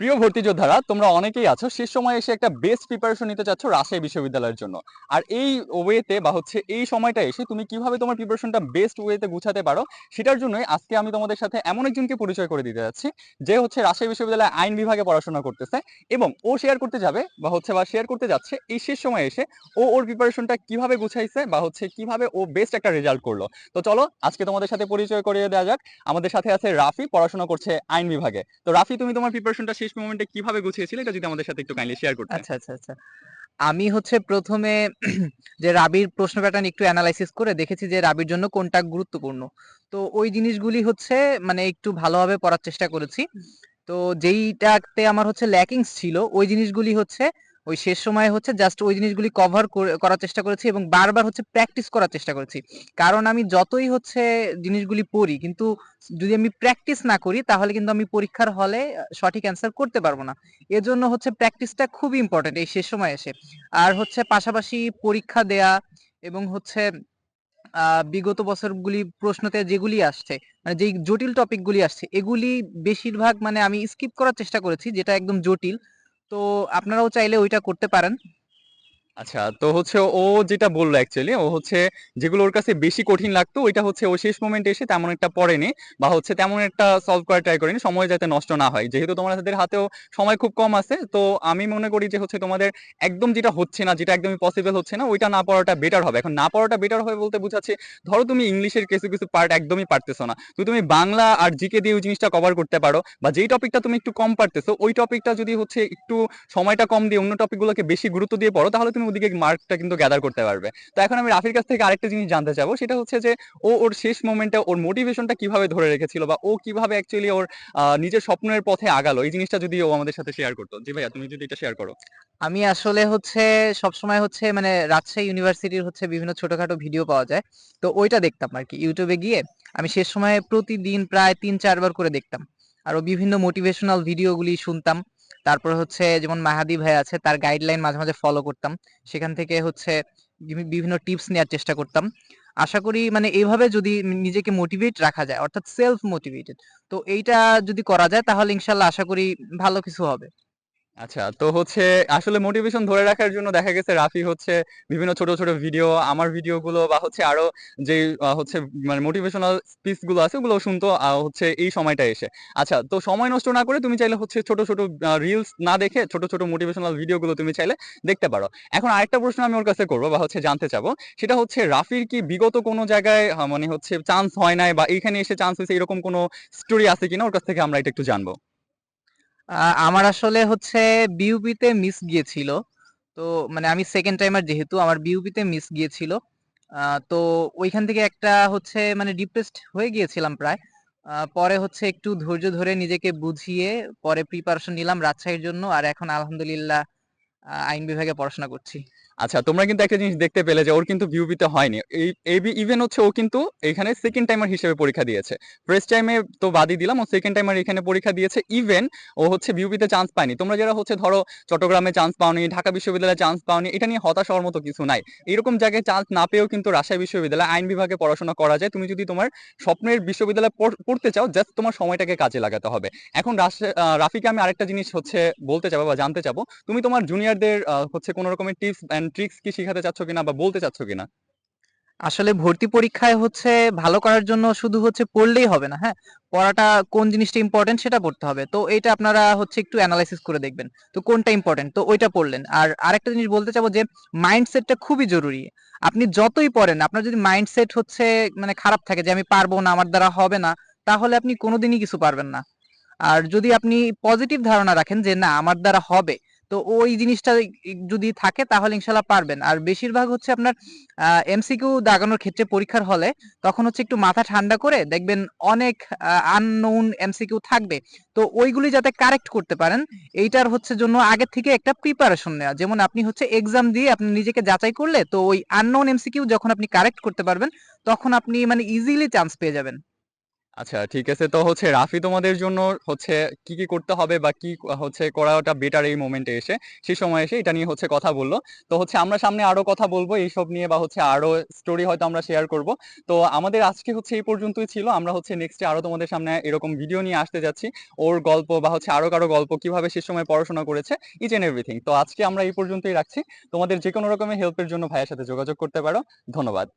প্রিয় ভর্তি যোদ্ধারা, তোমরা অনেকেই আছো। শেষ সময় এসে একটা বেস্ট প্রিপারেশন নিতে চাচ্ছ রাজশাহী বিশ্ববিদ্যালয়ের জন্য। আর এই ওয়েতে বা হচ্ছে এই সময়টা এসে তুমি কীভাবে তোমার প্রিপারেশনটা বেস্ট ওয়েতে গুছাতে পারো, সেটার জন্যই আজকে আমি তোমাদের সাথে এমন একজনকে পরিচয় করে দিতে যাচ্ছি, যে হচ্ছে রাজশাহী বিশ্ববিদ্যালয়ে আইন বিভাগে পড়াশোনা করতেছে এবং ও শেয়ার করতে যাবে বা হচ্ছে বা শেয়ার করতে যাচ্ছে এই শেষ সময় এসে ও ওর প্রিপারেশনটা কীভাবে গুছাইছে বা হচ্ছে কীভাবে ও বেস্ট একটা রেজাল্ট করল। তো চলো, আজকে তোমাদের সাথে পরিচয় করিয়ে দেওয়া যাক। আমাদের সাথে আছে রাফি, পড়াশোনা করছে আইন বিভাগে। তো রাফি, তুমি তোমার প্রিপারেশনটা শেষ মোমেন্টে কীভাবে গুছিয়েছিলে এটা যদি আমাদের সাথে একটু কাইন্ডলি শেয়ার করতে আচ্ছা আচ্ছা আচ্ছা। আমি হচ্ছে প্রথমে যে রাবির প্রশ্ন প্যাটার্ন একটু অ্যানালাইসিস করে দেখেছি যে রাবির জন্য কোনটা গুরুত্বপূর্ণ। তো ওই জিনিসগুলি হচ্ছে মানে একটু ভালোভাবে পড়ার চেষ্টা করেছি। তো যেইটাতে আমার হচ্ছে ল্যাকিংস ছিল, ওই জিনিসগুলি হচ্ছে ওই শেষ সময়ে হচ্ছে জাস্ট ওই জিনিসগুলি কভার করার চেষ্টা করেছি এবং বারবার হচ্ছে প্র্যাকটিস করার চেষ্টা করেছি। কারণ আমি যতই হচ্ছে জিনিসগুলি পড়ি, কিন্তু যদি আমি প্র্যাকটিস না করি, তাহলে কিন্তু আমি পরীক্ষার হলে সঠিক অ্যান্সার করতে পারব না। এজন্য হচ্ছে প্র্যাকটিসটা খুবই ইম্পর্টেন্ট এই শেষ সময় এসে। আর হচ্ছে পাশাপাশি পরীক্ষা দেয়া এবং হচ্ছে বিগত বছরগুলি প্রশ্নতে যেগুলি আসছে মানে যেই জটিল টপিকগুলি আসছে, এগুলি বেশিরভাগ মানে আমি স্কিপ করার চেষ্টা করেছি, যেটা একদম জটিল। তো আপনারাও চাইলে ওইটা করতে পারেন। আচ্ছা তো হচ্ছে ও যেটা বলল অ্যাকচুয়ালি ও হচ্ছে যেগুলো ওর কাছে বেশি কঠিন লাগতো, ওইটা হচ্ছে ও শেষ মোমেন্টে এসে তেমন একটা পড়েনি বা হচ্ছে তেমন একটা সলভ করার ট্রাই করেনি, সময় যাতে নষ্ট না হয়। যেহেতু তোমাদের হাতেও সময় খুব কম আছে, তো আমি মনে করি যে হচ্ছে তোমাদের একদম যেটা হচ্ছে না, যেটা একদমই পসিবল হচ্ছে না, ওইটা না পড়াটা বেটার হবে। এখন না পড়াটা বেটার হবে বলতে বুঝাচ্ছে, ধরো তুমি ইংলিশের কিছু কিছু পার্ট একদমই পারতেছো না। তো তুমি বাংলা আর জিকে দিয়ে ওই জিনিসটা কভার করতে পারো, বা যেই টপিকটা তুমি একটু কম পারতেছো, ওই টপিকটা যদি হচ্ছে একটু সময়টা কম দিয়ে অন্য টপিকগুলোকে বেশি গুরুত্ব দিয়ে পড়ো, তাহলে তুমি ওদিকে মার্কটা কিন্তু গ্যাদার করতে পারবে। তো এখন আমি রাফির কাছ থেকে আরেকটা জিনিস জানতে চাবো, সেটা হচ্ছে যে ও ওর শেষ মোমেন্টে ওর মোটিভেশনটা কীভাবে ধরে রেখেছিল বা ও কীভাবে অ্যাকচুয়ালি ওর নিজের স্বপ্নের পথে আগালো? এই জিনিসটা যদি ও আমাদের সাথে শেয়ার করতো। জি ভাইয়া, তুমি যদি এটা শেয়ার করো। আমি আসলে হচ্ছে সবসময় হচ্ছে মানে রাজশাহী ইউনিভার্সিটির হচ্ছে বিভিন্ন ছোটখাটো ভিডিও পাওয়া যায়। তো ওইটা দেখতাম আর কি ইউটিউবে গিয়ে। আমি শেষ সময় প্রতিদিন প্রায় তিন চারবার করে দেখতাম। আরও বিভিন্ন মোটিভেশনাল ভিডিওগুলি শুনতাম। তারপর হচ্ছে যেমন মাহাদি ভাই আছে, তার গাইডলাইন মাঝে মাঝে ফলো করতাম। সেখান থেকে হচ্ছে বিভিন্ন টিপস নেওয়ার চেষ্টা করতাম। আশা করি মানে এইভাবে যদি নিজেকে মোটিভেট রাখা যায়, অর্থাৎ সেলফ মোটিভেটেড তো এইটা যদি করা যায় তাহলে ইনশাল্লাহ আশা করি ভালো কিছু হবে। আচ্ছা তো হচ্ছে আসলে মোটিভেশন ধরে রাখার জন্য দেখা গেছে রাফি হচ্ছে বিভিন্ন ছোট ছোট ভিডিও আমার ভিডিওগুলো বা হচ্ছে আরও যে হচ্ছে মানে মোটিভেশনাল স্পিচগুলো আছে ওগুলো শুনতো হচ্ছে এই সময়টা এসে। আচ্ছা তো সময় নষ্ট না করে তুমি চাইলে হচ্ছে ছোট ছোট রিলস না দেখে ছোট ছোট মোটিভেশনাল ভিডিওগুলো তুমি চাইলে দেখতে পারো। এখন আরেকটা প্রশ্ন আমি ওর কাছে করব বা হচ্ছে জানতে চাবো, সেটা হচ্ছে রাফির কি বিগত কোনো জায়গায় মানে হচ্ছে চান্স হয় নাই বা এইখানে এসে চান্স হয়েছে এরকম কোনো স্টোরি আছে কিনা? ওর কাছ থেকে আমরা এটা একটু জানব। আমার আসলে হচ্ছে বিউপিতে মিস গিয়েছিল। তো মানে আমি সেকেন্ড টাইমার যেহেতু, আমার বিউপিতে মিস গিয়েছিল। তো ওইখান থেকে একটা হচ্ছে মানে ডিপ্রেসড হয়ে গিয়েছিলাম প্রায়। পরে হচ্ছে একটু ধৈর্য ধরে নিজেকে বুঝিয়ে পরে প্রিপারেশন নিলাম রাজশাহীর জন্য। আর এখন আলহামদুলিল্লাহ আইন বিভাগে পড়াশোনা করছি। আচ্ছা তোমরা কিন্তু একটা জিনিস দেখতে পেলে যে ওর কিন্তু বিউপিতে হয়নি। এই ইভেন হচ্ছে ও কিন্তু এখানে সেকেন্ড টাইমার হিসেবে পরীক্ষা দিয়েছে। ফার্স্ট টাইমে তো বাদই দিলাম ও সেকেন্ড টাইমার এখানে পরীক্ষা দিয়েছে। ইভেন ও হচ্ছে বিউপিতে চান্স পায়নি। তোমরা যারা হচ্ছে ধরো চট্টগ্রামে চান্স পাওনি ঢাকা বিশ্ববিদ্যালয়ে চান্স পাওনি এটা নিয়ে হতাশ হওয়ার মতো কিছু নাই। এরকম জায়গায় চান্স না পেয়েও কিন্তু রাজশাহী বিশ্ববিদ্যালয়ে আইন বিভাগে পড়াশোনা করা যায়। তুমি যদি তোমার স্বপ্নের বিশ্ববিদ্যালয়ে পড়- পড়তে চাও জাস্ট তোমার সময়টাকে কাজে লাগাতে হবে। এখন আহ, রাফিকে আমি আরেকটা জিনিস হচ্ছে বলতে চাবো বা জানতে চাবো। তুমি তোমার জুনিয়রদের হচ্ছে কোনো রকমের টিপস এন্ড ট্রিক্স কি শিখাতে চাচ্ছ কিনা বা বলতে চাচ্ছ কিনা? আসলে ভর্তি পরীক্ষায় হচ্ছে ভালো করার জন্য শুধু হচ্ছে পড়লেই হবে না হ্যাঁ? পড়াটা কোন জিনিসটা ইম্পর্টেন্ট সেটা পড়তে হবে। তো এটা আপনারা হচ্ছে একটু অ্যানালাইসিস করে দেখবেন, তো কোনটা ইম্পর্টেন্ট তো ওইটা পড়লেন। আর আরেকটা জিনিস বলতে চাবো যে মাইন্ডসেটটা খুবই জরুরি। আপনি যতই পড়েন, আপনার যদি মাইন্ডসেট হচ্ছে মানে খারাপ থাকে যে আমি পারব না, আমার দ্বারা হবে না, তাহলে আপনি কোনোদিনই কিছু পারবেন না। আর যদি আপনি পজিটিভ ধারণা রাখেন যে না, আমার দ্বারা হবে তো ওই জিনিসটা যদি থাকে তাহলে ইনশাল্লাহ পারবেন। আর বেশিরভাগ হচ্ছে আপনার এমসিকিউ দাগানোর ক্ষেত্রে পরীক্ষার হলে তখন হচ্ছে একটু মাথা ঠান্ডা করে দেখবেন অনেক আননোন এমসিকিউ থাকবে। তো ওইগুলি যাতে কারেক্ট করতে পারেন, এইটার হচ্ছে জন্য আগে থেকে একটা প্রিপারেশন নেওয়া। যেমন আপনি হচ্ছে এক্সাম দিয়ে আপনি নিজেকে যাচাই করলে তো ওই আননোন এমসিকিউ যখন আপনি কারেক্ট করতে পারবেন, তখন আপনি মানে ইজিলি চান্স পেয়ে যাবেন। আচ্ছা ঠিক আছে। তো হচ্ছে রাফি, তোমাদের জন্য হচ্ছে কি কি করতে হবে বা কি হচ্ছে করাটা বেটার এই মোমেন্টে এসে? সেই সময় এসে এটা নিয়ে হচ্ছে কথা বলল। তো হচ্ছে আমরা সামনে আরও কথা বলব এইসব নিয়ে বা হচ্ছে আরও স্টোরি হয়তো আমরা শেয়ার করব। তো আমাদের আজকে হচ্ছে এই পর্যন্তই ছিল। আমরা হচ্ছে নেক্সটে আরও তোমাদের সামনে এরকম ভিডিও নিয়ে আসতে যাচ্ছি। ওর গল্প বা হচ্ছে আরও কারও গল্প কীভাবে সে সময় পড়াশোনা করেছে ইচ এন্ড এভরিথিং তো আজকে আমরা এই পর্যন্তই রাখছি। তোমাদের যে কোনো রকমের হেল্পের জন্য ভাইয়ের সাথে যোগাযোগ করতে পারো। ধন্যবাদ।